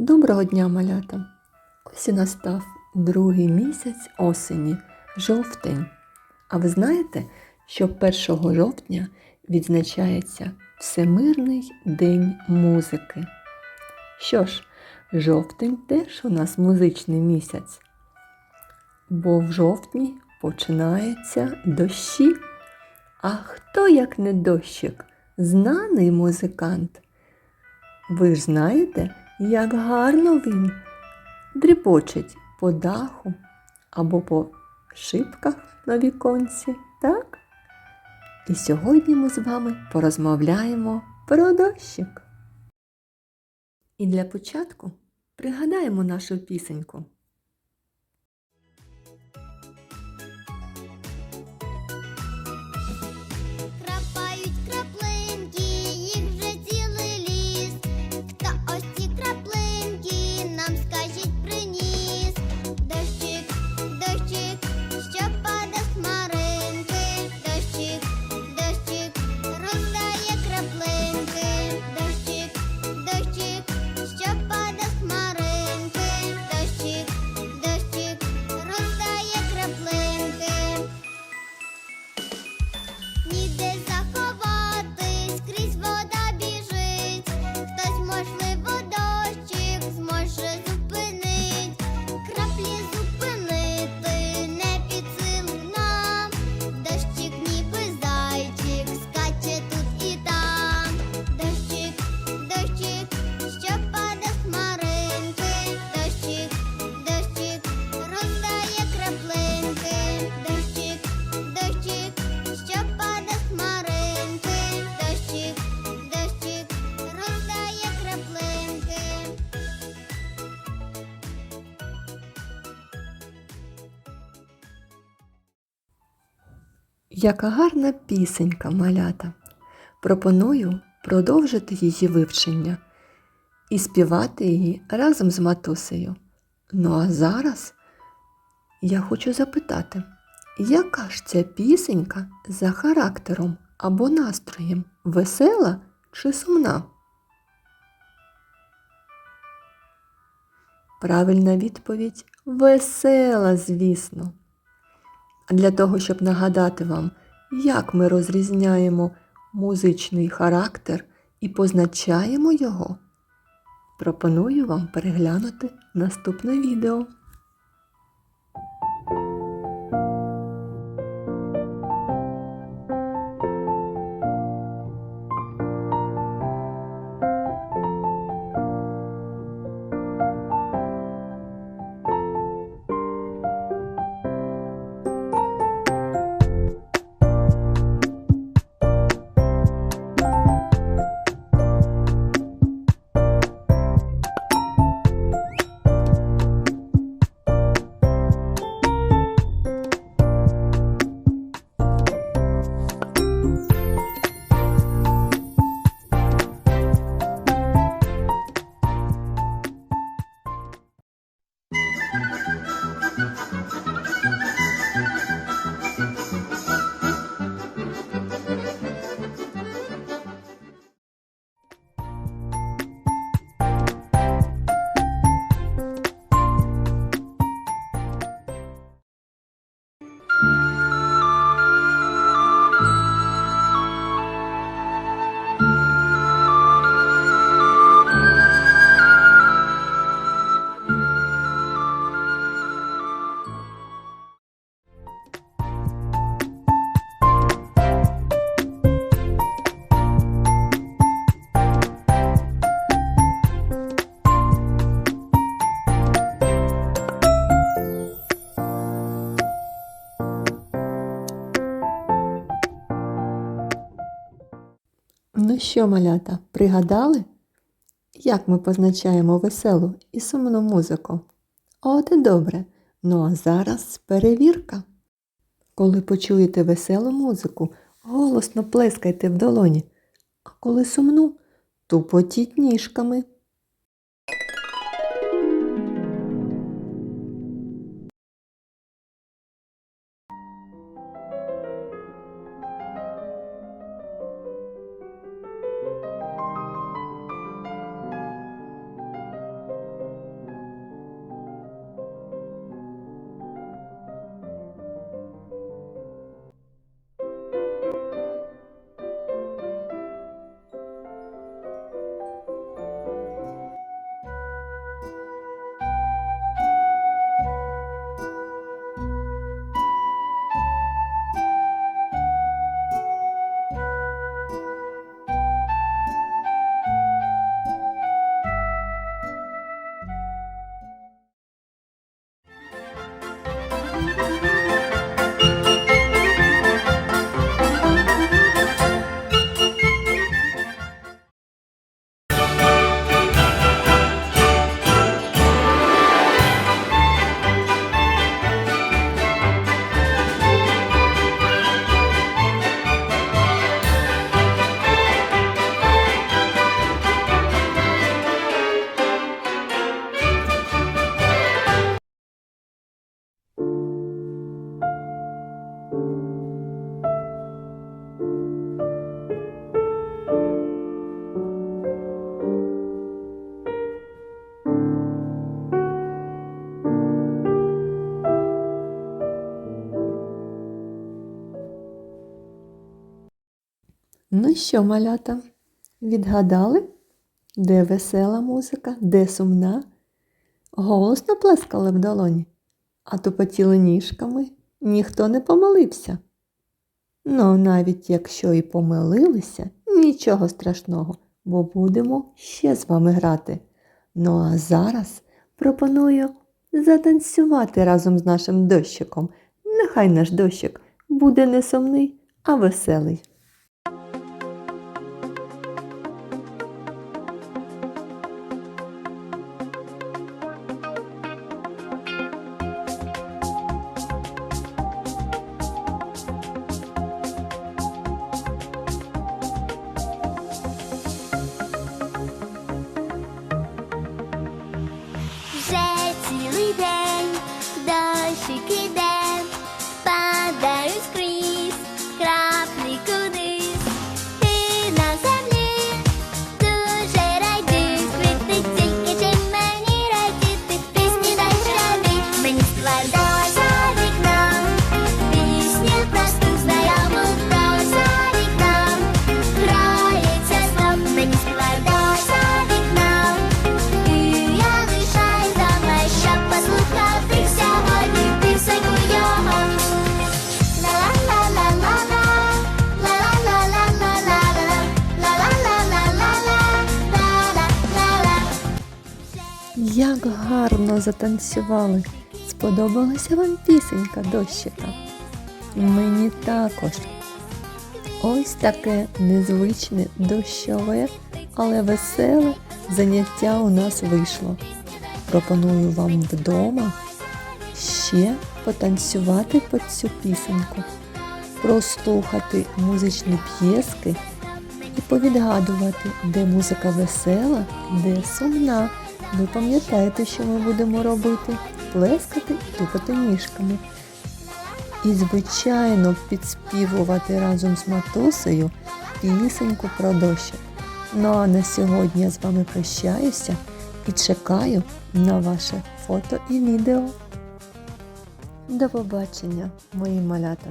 Доброго дня, малята! Ось і настав другий місяць осені, жовтень. А ви знаєте, що 1 жовтня відзначається Всемирний день музики. Що ж, жовтень теж у нас музичний місяць, бо в жовтні починаються дощі. А хто, як не дощик, знаний музикант? Ви ж знаєте, як гарно він дрібочить по даху або по шибках на віконці, так? І сьогодні ми з вами порозмовляємо про дощик. І для початку пригадаємо нашу пісеньку. Яка гарна пісенька, малята. Пропоную продовжити її вивчення і співати її разом з матусею. Ну а зараз я хочу запитати, яка ж ця пісенька за характером або настроєм? Весела чи сумна? Правильна відповідь весела, звісно. Для того, щоб нагадати вам, як ми розрізняємо музичний характер і позначаємо його, пропоную вам переглянути наступне відео. Ну що, малята, пригадали, як ми позначаємо веселу і сумну музику? От і добре. Ну а зараз перевірка. Коли почуєте веселу музику, голосно плескайте в долоні, а коли сумну, тупотіть ніжками. Ну що, малята, відгадали, де весела музика, де сумна? Голосно плескали в долоні, а тупотіли ніжками, ніхто не помилився. Ну, навіть якщо і помилилися, нічого страшного, бо будемо ще з вами грати. Ну а зараз пропоную затанцювати разом з нашим дощиком. Нехай наш дощик буде не сумний, а веселий. Як гарно затанцювали! Сподобалася вам пісенька дощика? Мені також. Ось таке незвичне дощове, але веселе заняття у нас вийшло. Пропоную вам вдома ще потанцювати під цю пісеньку, прослухати музичні п'єски і повідгадувати, де музика весела, де сумна. Ви пам'ятаєте, що ми будемо робити? Плескати і тупати ніжками. І, звичайно, підспівувати разом з матусею пісеньку про дощик. Ну а на сьогодні я з вами прощаюся і чекаю на ваше фото і відео. До побачення, мої малята!